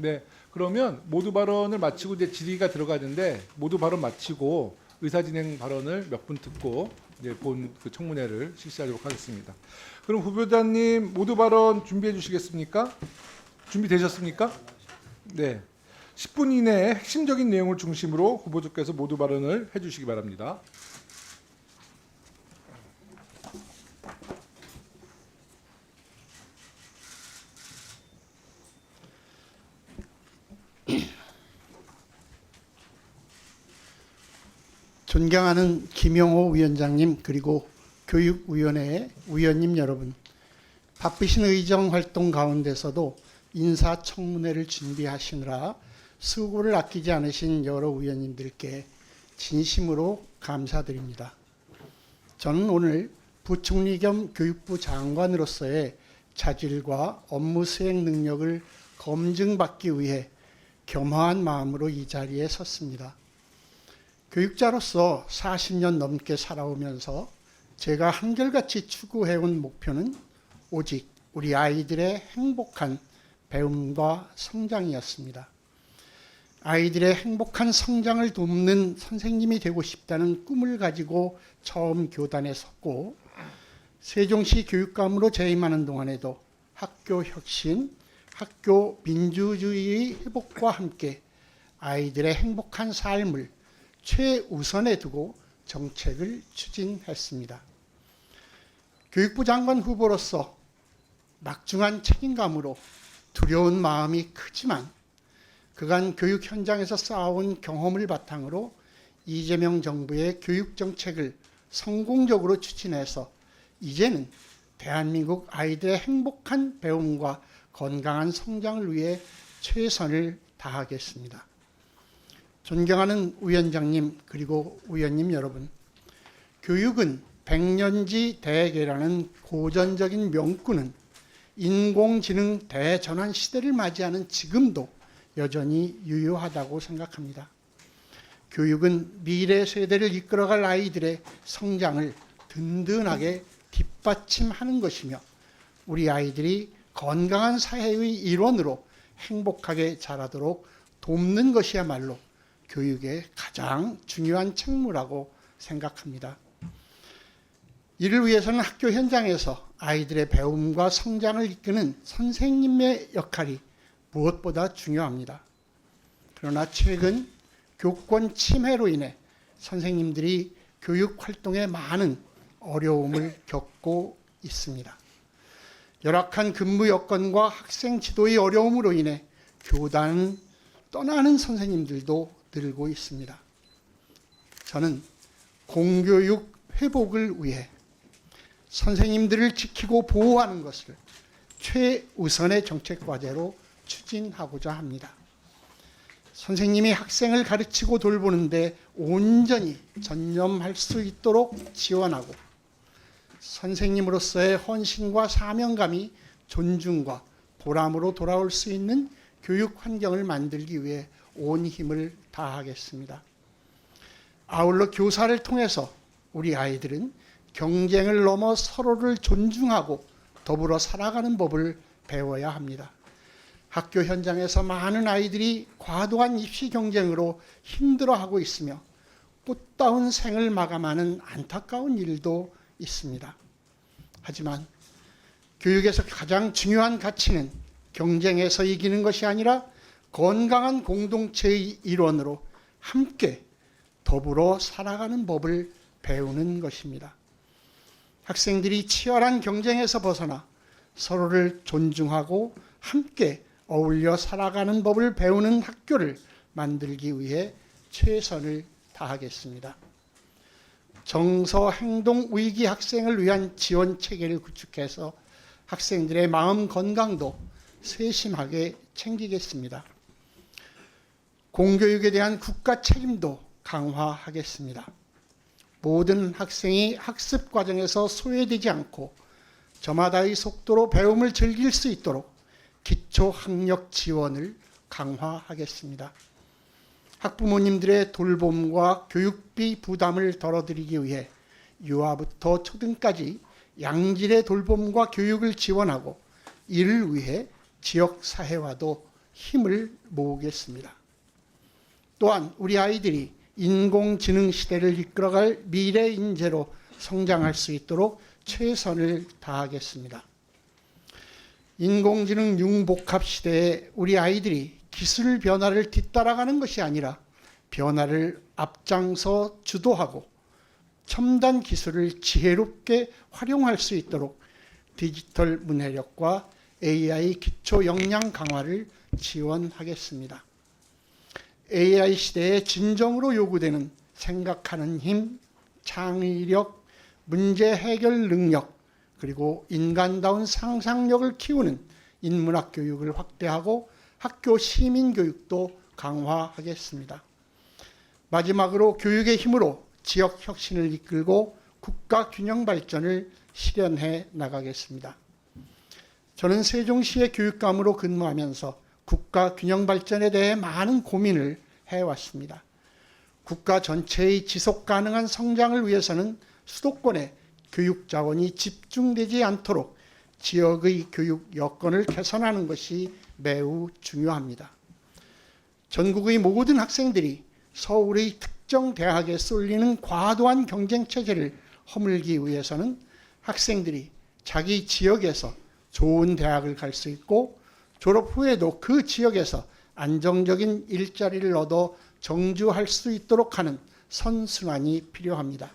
네. 그러면 모두 발언을 마치고 이제 질의가 들어가는데 모두 발언 마치고 의사 진행 발언을 몇 분 듣고 이제 본 그 청문회를 실시하도록 하겠습니다. 그럼 후보자님 모두 발언 준비해 주시겠습니까? 준비되셨습니까? 네. 10분 이내에 핵심적인 내용을 중심으로 후보자께서 모두 발언을 해 주시기 바랍니다. 존경하는 김용호 위원장님 그리고 교육위원회 위원님 여러분 바쁘신 의정 활동 가운데서도 인사청문회를 준비하시느라 수고를 아끼지 않으신 여러 위원님들께 진심으로 감사드립니다. 저는 오늘 부총리 겸 교육부 장관으로서의 자질과 업무 수행 능력을 검증받기 위해 겸허한 마음으로 이 자리에 섰습니다. 교육자로서 40년 넘게 살아오면서 제가 한결같이 추구해온 목표는 오직 우리 아이들의 행복한 배움과 성장이었습니다. 아이들의 행복한 성장을 돕는 선생님이 되고 싶다는 꿈을 가지고 처음 교단에 섰고 세종시 교육감으로 재임하는 동안에도 학교 혁신, 학교 민주주의의 회복과 함께 아이들의 행복한 삶을 최우선에 두고 정책을 추진했습니다. 교육부 장관 후보로서 막중한 책임감으로 두려운 마음이 크지만 그간 교육 현장에서 쌓아온 경험을 바탕으로 이재명 정부의 교육 정책을 성공적으로 추진해서 이제는 대한민국 아이들의 행복한 배움과 건강한 성장을 위해 최선을 다하겠습니다. 존경하는 위원장님 그리고 위원님 여러분, 교육은 백년지 대계라는 고전적인 명구는 인공지능 대전환 시대를 맞이하는 지금도 여전히 유효하다고 생각합니다. 교육은 미래 세대를 이끌어갈 아이들의 성장을 든든하게 뒷받침하는 것이며 우리 아이들이 건강한 사회의 일원으로 행복하게 자라도록 돕는 것이야말로 교육의 가장 중요한 책무라고 생각합니다. 이를 위해서는 학교 현장에서 아이들의 배움과 성장을 이끄는 선생님의 역할이 무엇보다 중요합니다. 그러나 최근 교권 침해로 인해 선생님들이 교육 활동에 많은 어려움을 겪고 있습니다. 열악한 근무 여건과 학생 지도의 어려움으로 인해 교단 떠나는 선생님들도 늘고 있습니다. 저는 공교육 회복을 위해 선생님들을 지키고 보호하는 것을 최우선의 정책 과제로 추진하고자 합니다. 선생님이 학생을 가르치고 돌보는데 온전히 전념할 수 있도록 지원하고 선생님으로서의 헌신과 사명감이 존중과 보람으로 돌아올 수 있는 교육 환경을 만들기 위해 온 힘을 다하겠습니다. 아울러 교사를 통해서 우리 아이들은 경쟁을 넘어 서로를 존중하고 더불어 살아가는 법을 배워야 합니다. 학교 현장에서 많은 아이들이 과도한 입시 경쟁으로 힘들어하고 있으며 꽃다운 생을 마감하는 안타까운 일도 있습니다. 하지만 교육에서 가장 중요한 가치는 경쟁에서 이기는 것이 아니라 건강한 공동체의 일원으로 함께 더불어 살아가는 법을 배우는 것입니다. 학생들이 치열한 경쟁에서 벗어나 서로를 존중하고 함께 어울려 살아가는 법을 배우는 학교를 만들기 위해 최선을 다하겠습니다. 정서 행동 위기 학생을 위한 지원 체계를 구축해서 학생들의 마음 건강도 세심하게 챙기겠습니다. 공교육에 대한 국가 책임도 강화하겠습니다. 모든 학생이 학습 과정에서 소외되지 않고 저마다의 속도로 배움을 즐길 수 있도록 기초 학력 지원을 강화하겠습니다. 학부모님들의 돌봄과 교육비 부담을 덜어드리기 위해 유아부터 초등까지 양질의 돌봄과 교육을 지원하고 이를 위해 지역 사회와도 힘을 모으겠습니다. 또한 우리 아이들이 인공지능 시대를 이끌어갈 미래 인재로 성장할 수 있도록 최선을 다하겠습니다. 인공지능 융복합 시대에 우리 아이들이 기술 변화를 뒤따라가는 것이 아니라 변화를 앞장서 주도하고 첨단 기술을 지혜롭게 활용할 수 있도록 디지털 문해력과 AI 기초 역량 강화를 지원하겠습니다. AI 시대에 진정으로 요구되는 생각하는 힘, 창의력, 문제 해결 능력, 그리고 인간다운 상상력을 키우는 인문학 교육을 확대하고 학교 시민 교육도 강화하겠습니다. 마지막으로 교육의 힘으로 지역 혁신을 이끌고 국가 균형 발전을 실현해 나가겠습니다. 저는 세종시의 교육감으로 근무하면서 국가 균형 발전에 대해 많은 고민을 해왔습니다. 국가 전체의 지속 가능한 성장을 위해서는 수도권에 교육 자원이 집중되지 않도록 지역의 교육 여건을 개선하는 것이 매우 중요합니다. 전국의 모든 학생들이 서울의 특정 대학에 쏠리는 과도한 경쟁 체제를 허물기 위해서는 학생들이 자기 지역에서 좋은 대학을 갈 수 있고 졸업 후에도 그 지역에서 안정적인 일자리를 얻어 정주할 수 있도록 하는 선순환이 필요합니다.